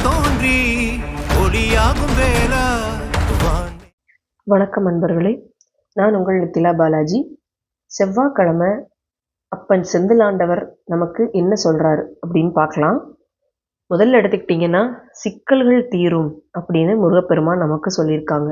தோன்றி ஒளியாகும் வேளா. வணக்கம் அன்பர்களே நான் உங்கள் நித்திலா பாலாஜி. செவ்வாய்க்கிழமை அப்பன் செந்திலாண்டவர் நமக்கு என்ன சொல்கிறாரு அப்படின்னு பார்க்கலாம். முதல்ல எடுத்துக்கிட்டிங்கன்னா சிக்கல்கள் தீரும் அப்படின்னு முருகப்பெருமான் நமக்கு சொல்லியிருக்காங்க.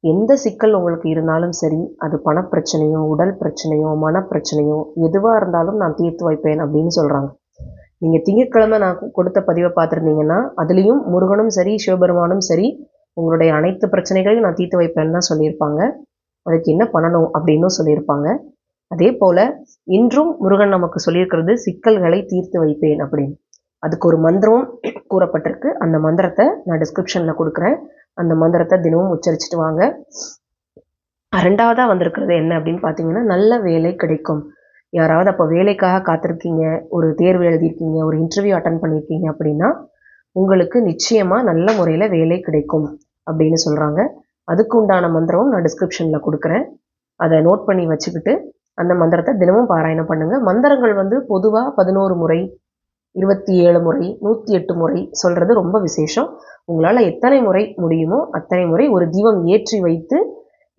எந்த சிக்கல் உங்களுக்கு இருந்தாலும் சரி அது பணப்பிரச்சனையோ உடல் பிரச்சனையோ மனப்பிரச்சனையோ எதுவாக இருந்தாலும் நான் தீர்த்து வைப்பேன் அப்படின்னு சொல்கிறாங்க நீங்கள் திங்கட்கிழமை நான் கொடுத்த பதிவை பார்த்துருந்தீங்கன்னா அதுலேயும் முருகனும் சரி சிவபெருமானும் சரி உங்களுடைய அனைத்து பிரச்சனைகளையும் நான் தீர்த்து வைப்பேன்னு தான் சொல்லியிருப்பாங்க. அதுக்கு என்ன பண்ணணும் அப்படின்னும் சொல்லியிருப்பாங்க. அதே போல் இன்றும் முருகன் நமக்கு சொல்லியிருக்கிறது சிக்கல்களை தீர்த்து வைப்பேன் அப்படின்னு. அதுக்கு ஒரு மந்திரம் கூறப்பட்டிருக்கு. அந்த மந்திரத்தை நான் டிஸ்கிரிப்ஷனில் கொடுக்குறேன். அந்த மந்திரத்தை தினமும் உச்சரிச்சுட்டு வாங்க. ரெண்டாவதாக வந்திருக்கிறது என்ன அப்படின்னு பார்த்தீங்கன்னா நல்ல வேலை கிடைக்கும். யாராவது அப்போ வேலைக்காக காத்திருக்கீங்க ஒரு தேர்வு எழுதியிருக்கீங்க ஒரு இன்டர்வியூ அட்டன் பண்ணியிருக்கீங்க அப்படின்னா உங்களுக்கு நிச்சயமாக நல்ல முறையில் வேலை கிடைக்கும் அப்படின்னு சொல்கிறாங்க அதுக்கு உண்டான மந்திரமும் நான் டிஸ்கிரிப்ஷனில் கொடுக்குறேன். அதை நோட் பண்ணி வச்சுக்கிட்டு அந்த மந்திரத்தை தினமும் பாராயணம் பண்ணுங்கள் மந்திரங்கள் வந்து பொதுவாக பதினோரு முறை இருபத்தி ஏழு முறை நூற்றி எட்டு முறை சொல்கிறது ரொம்ப விசேஷம். உங்களால் எத்தனை முறை முடியுமோ அத்தனை முறை ஒரு தீபம் ஏற்றி வைத்து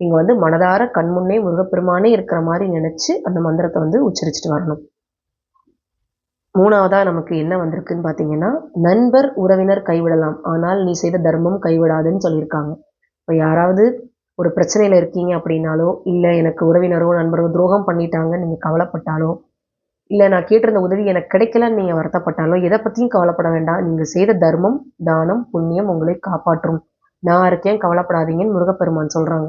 நீங்கள் வந்து மனதார கண்முன்னே முருகப்பெருமானே இருக்கிற மாதிரி நினச்சி அந்த மந்திரத்தை வந்து உச்சரிச்சுட்டு வரணும். மூணாவதாக நமக்கு என்ன வந்திருக்குன்னு பார்த்தீங்கன்னா நண்பர் உறவினர் கைவிடலாம். ஆனால் நீ செய்த தர்மம் கைவிடாதுன்னு சொல்லியிருக்காங்க. இப்போ யாராவது ஒரு பிரச்சனையில் இருக்கீங்க அப்படின்னாலோ இல்லை எனக்கு உறவினரோ நண்பரோ துரோகம் பண்ணிட்டாங்க நீங்கள் கவலைப்பட்டாலோ இல்லை நான் கேட்டிருந்த உதவி எனக்கு கிடைக்கலன்னு நீங்கள் வருத்தப்பட்டாலோ எதை பற்றியும் கவலைப்பட வேண்டாம். நீங்கள் செய்த தர்மம் தானம் புண்ணியம் உங்களை காப்பாற்றும். நான் இருக்கேன் கவலைப்படாதீங்கன்னு முருகப்பெருமான் சொல்கிறாங்க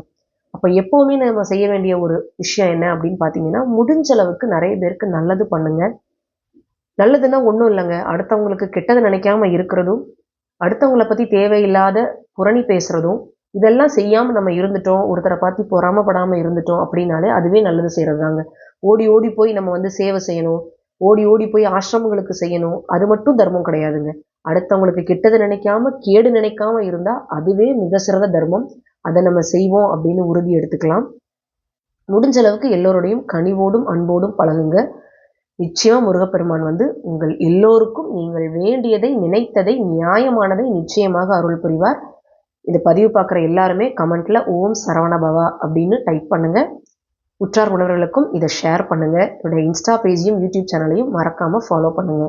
அப்போ எப்போவுமே நம்ம செய்ய வேண்டிய ஒரு விஷயம் என்ன அப்படின்னு பார்த்தீங்கன்னா முடிஞ்ச அளவுக்கு நிறைய பேருக்கு நல்லது பண்ணுங்க. நல்லதுன்னா ஒன்றும் இல்லைங்க. அடுத்தவங்களுக்கு கெட்டது நினைக்காம இருக்கிறதும் அடுத்தவங்கள பற்றி தேவையில்லாத புரணி பேசுகிறதும் இதெல்லாம் செய்யாமல் நம்ம இருந்துட்டோம் ஒருத்தரை பார்த்து பொறாமப்படாமல் இருந்துட்டோம் அப்படின்னாலே அதுவே நல்லது செய்கிறது தாங்க ஓடி ஓடி போய் நம்ம வந்து சேவை செய்யணும். ஓடி ஓடி போய் ஆசிரமங்களுக்கு செய்யணும். அது மட்டும் தர்மம் கிடையாதுங்க. அடுத்தவங்களுக்கு கெட்டது நினைக்காம கேடு நினைக்காம இருந்தால் அதுவே மிக சிறந்த தர்மம். அதை நம்ம செய்வோம் அப்படின்னு உறுதி எடுத்துக்கலாம். முடிஞ்ச அளவுக்கு எல்லோருடையும் கனிவோடும் அன்போடும் பழகுங்க. நிச்சயம் முருகப்பெருமான் வந்து உங்கள் எல்லோருக்கும் நீங்கள் வேண்டியதை நினைத்ததை நியாயமானதை நிச்சயமாக அருள் புரிவார். இந்த பதிவு பார்க்குற எல்லாருமே கமெண்ட்ல ஓம் சரவண பவா அப்படின்னு டைப் பண்ணுங்க. உற்றார் உணவர்களுக்கும் இதை ஷேர் பண்ணுங்க. என்னுடைய இன்ஸ்டா பேஜையும் யூடியூப் சேனலையும் மறக்காம ஃபாலோ பண்ணுங்க.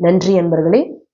நன்றி அன்பர்களே.